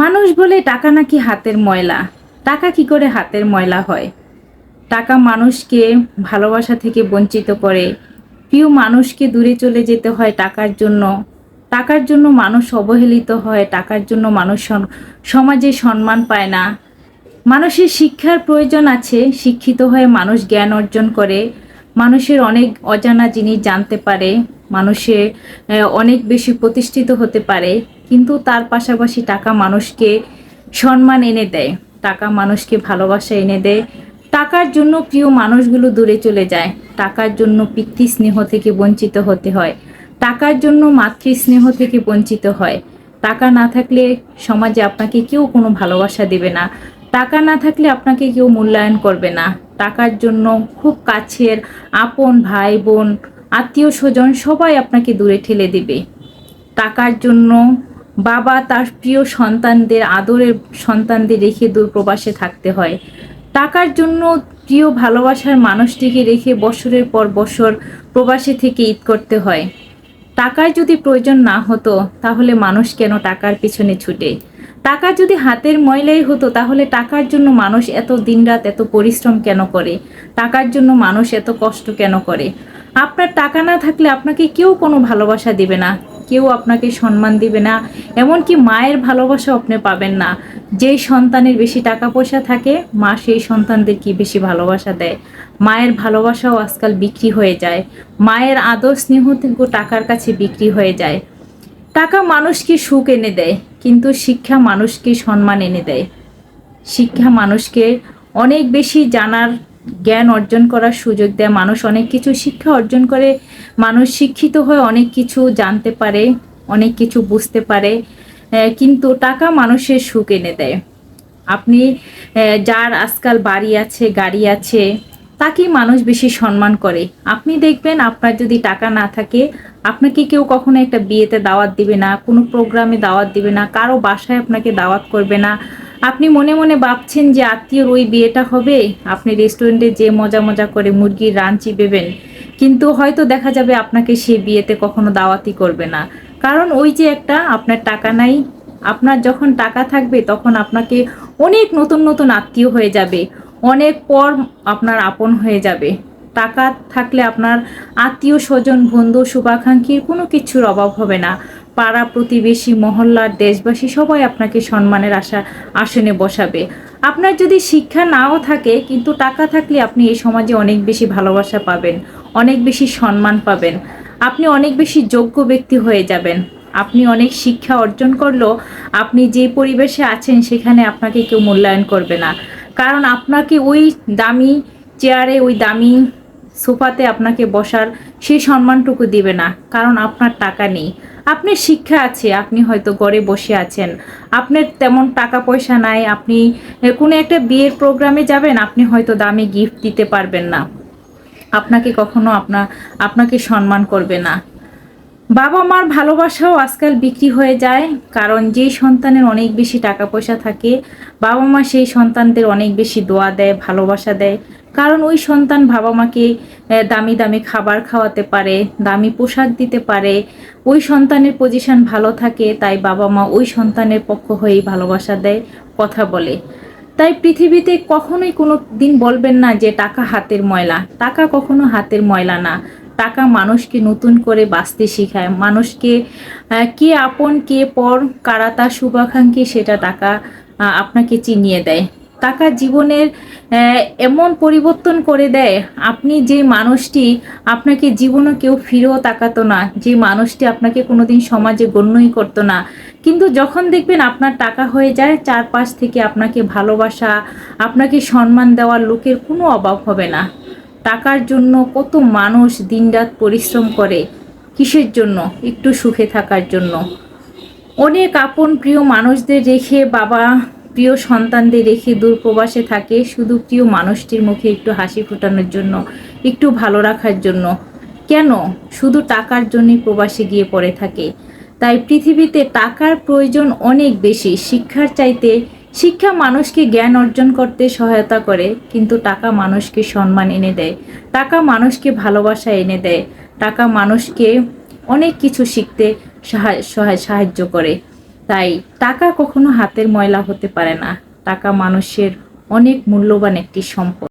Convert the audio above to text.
মানুষ বলে টাকা নাকি হাতের ময়লা? টাকা কি করে হাতের ময়লা হয়? টাকা মানুষকে ভালোবাসা থেকে বঞ্চিত করে। প্রিয় মানুষকে দূরে চলে যেতে হয় টাকার জন্য। টাকার জন্য মানুষ অবহেলিত হয়, টাকার জন্য মানুষ সমাজে সম্মান পায় না। মানুষের শিক্ষার প্রয়োজন আছে, শিক্ষিত হয়ে মানুষ জ্ঞান অর্জন করে। মানুষের অনেক অজানা জিনিস জানতে পারে। মানুষের আহ, অনেক বেশি প্রতিষ্ঠিত হতে পারে কিন্তু তার পাশাপাশি টাকা মানুষকে সম্মান এনে দেয় টাকা মানুষকে ভালোবাসা এনে দেয়। টাকার জন্য প্রিয় মানুষগুলো দূরে চলে যায় টাকার জন্য পিতৃ স্নেহ থেকে বঞ্চিত হতে হয় টাকার জন্য মাতৃ স্নেহ থেকে বঞ্চিত হয়। টাকা না থাকলে সমাজে আপনাকে কেউ কোনো ভালোবাসা দেবে না টাকা না থাকলে আপনাকে কেউ মূল্যায়ন করবে না। টাকার জন্য খুব কাছের আপন ভাই বোন আত্মীয় স্বজন সবাই আপনাকে দূরে ঠেলে দেবে। টাকার জন্য বাবা তার প্রিয় সন্তানদের আদরের সন্তানদের রেখে দূর প্রবাসে থাকতে হয়। টাকার জন্য প্রিয় ভালোবাসার মানুষটিকে রেখে বছরের পর বছর প্রবাসে থেকে ঈদ করতে হয়। টাকার যদি প্রয়োজন না হতো, তাহলে মানুষ কেন টাকার পিছনে ছুটে? টাকা যদি হাতের ময়লাই হতো, তাহলে টাকার জন্য মানুষ এত দিনরাত এত পরিশ্রম কেন করে? টাকার জন্য মানুষ এত কষ্ট কেন করে? আপনার টাকা না থাকলে আপনাকে কেউ কোনো ভালোবাসা দিবে না, কেউ আপনাকে সম্মান দিবে না, এমনকি মায়ের ভালোবাসা আপনি পাবেন না। যেই সন্তানের বেশি টাকা পয়সা থাকে, মা সেই সন্তানদের কি বেশি ভালোবাসা দেয়। মায়ের ভালোবাসাও আজকাল বিক্রি হয়ে যায়। মায়ের আদর স্নেহ টাকার কাছে বিক্রি হয়ে যায়। টাকা মানুষকে সুখ এনে দেয়, কিন্তু শিক্ষা মানুষকে সম্মান এনে দেয়। শিক্ষা মানুষকে অনেক বেশি জানার জ্ঞান অর্জন করার সুযোগ দেয়। মানুষ অনেক কিছু শিক্ষা অর্জন করে। মানুষ শিক্ষিত হয়ে অনেক কিছু জানতে পারে, অনেক কিছু বুঝতে পারে কিন্তু টাকা মানুষের সুখ এনে দেয়। আপনি যার আজকাল বাড়ি আছে, গাড়ি আছে, তাকেই মানুষ বেশি সম্মান করে। আপনি দেখবেন আপনার যদি টাকা না থাকে, আপনাকে কেউ কখনো একটা বিয়েতে দাওয়াত দিবে না, কোনো প্রোগ্রামে দাওয়াত দিবে না, কারও বাসায় আপনাকে দাওয়াত করবে না আপনি মনে মনে ভাবছেন যে আত্মীয়র ওই বিয়েটা হবে? আপনি রেস্টুরেন্টে যে মজা মজা করে মুরগির রান চিবেবেন কিন্তু হয়তো দেখা যাবে আপনাকে সে বিয়েতে কখনো দাওয়াতি করবে না। কারণ ওই যে একটা, আপনার টাকা নাই। আপনার যখন টাকা থাকবে, তখন আপনাকে অনেক নতুন নতুন আত্মীয় হয়ে যাবে। অনেক পর আপনার আপন হয়ে যাবে। টাকা থাকলে আপনার আত্মীয় স্বজন, বন্ধু, শুভাকাঙ্ক্ষীর কোনো কিছুর অভাব হবে না। পাড়া প্রতিবেশী, মহল্লার দেশবাসী সবাই আপনাকে সম্মানের আশা আসনে বসাবে। আপনার যদি শিক্ষা নাও থাকে, কিন্তু টাকা থাকলে আপনি এই সমাজে অনেক বেশি ভালোবাসা পাবেন, অনেক বেশি সম্মান পাবেন। আপনি অনেক বেশি যোগ্য ব্যক্তি হয়ে যাবেন। আপনি অনেক শিক্ষা অর্জন করলেও আপনি যে পরিবেশে আছেন, সেখানে আপনাকে কেউ মূল্যায়ন করবে না। কারণ আপনাকে ওই দামি চেয়ারে, ওই দামি সোফাতে আপনাকে বসার সেই সম্মানটুকু দিবে না, কারণ আপনার টাকা নেই। আপনার শিক্ষা আছে, আপনি হয়তো ঘরে বসে আছেন। আপনার তেমন টাকা পয়সা নাই, আপনি কোনো একটা বিয়ের প্রোগ্রামে যাবেন, আপনি হয়তো দামি গিফট দিতে পারবেন না। আপনাকে কখনো আপনার আপনাকে সম্মান করবে না। বাবা মার ভালোবাসাও আজকাল বিক্রি হয়ে যায়, কারণ যেই সন্তানের অনেক বেশি টাকা পয়সা থাকে বাবা মা সেই সন্তানদের অনেক বেশি দোয়া দেয়, ভালোবাসা দেয়। কারণ ওই সন্তান বাবা মাকে দামি দামি খাবার খাওয়াতে পারে, দামি পোশাক দিতে পারে। ওই সন্তানের পজিশন ভালো থাকে, তাই বাবা মা ওই সন্তানের পক্ষ হয়েই ভালোবাসা দেয়, কথা বলে। তাই পৃথিবীতে কখনোই কোনো দিন বলবেন না যে টাকা হাতের ময়লা। টাকা কখনো হাতের ময়লা না। টাকা মানুষকে নতুন করে বাঁচতে শেখায়। মানুষকে কে আপন, কে পর, কারা তার শুভাকাঙ্ক্ষী সেটা টাকা আপনাকে চিনিয়ে দেয়। টাকা জীবনের এমন পরিবর্তন করে দেয়, আপনি যে মানুষটি, আপনাকে জীবনে কেউ ফিরেও তাকাতো না, যে মানুষটি আপনাকে কোনোদিন সমাজে গণ্যই করতো না। কিন্তু যখন দেখবেন আপনার টাকা হয়ে যায়, চারপাশ থেকে আপনাকে ভালোবাসা, আপনাকে সম্মান দেওয়ার লোকের কোনো অভাব হবে না। টাকার জন্য কত মানুষ দিনরাত পরিশ্রম করে, কিসের জন্য? একটু সুখে থাকার জন্য। অনেক আপন প্রিয় মানুষদের রেখে বাবা প্রিয় সন্তানদের রেখে দূর প্রবাসে থাকে শুধু প্রিয় মানুষটির মুখে একটু হাসি ফোটানোর জন্য, একটু ভালো রাখার জন্য। কেন? শুধু টাকার জন্যই প্রবাসে গিয়ে পড়ে থাকে। তাই পৃথিবীতে টাকার প্রয়োজন অনেক বেশি। শিক্ষার চাইতে শিক্ষা মানুষকে জ্ঞান অর্জন করতে সহায়তা করে, কিন্তু টাকা মানুষকে সম্মান এনে দেয়। টাকা মানুষকে ভালোবাসা এনে দেয়। টাকা মানুষকে অনেক কিছু শিখতে সাহা- সাহায্য করে। তাই টাকা কখনো হাতের ময়লা হতে পারে না। টাকা মানুষের অনেক মূল্যবান একটি সম্পদ।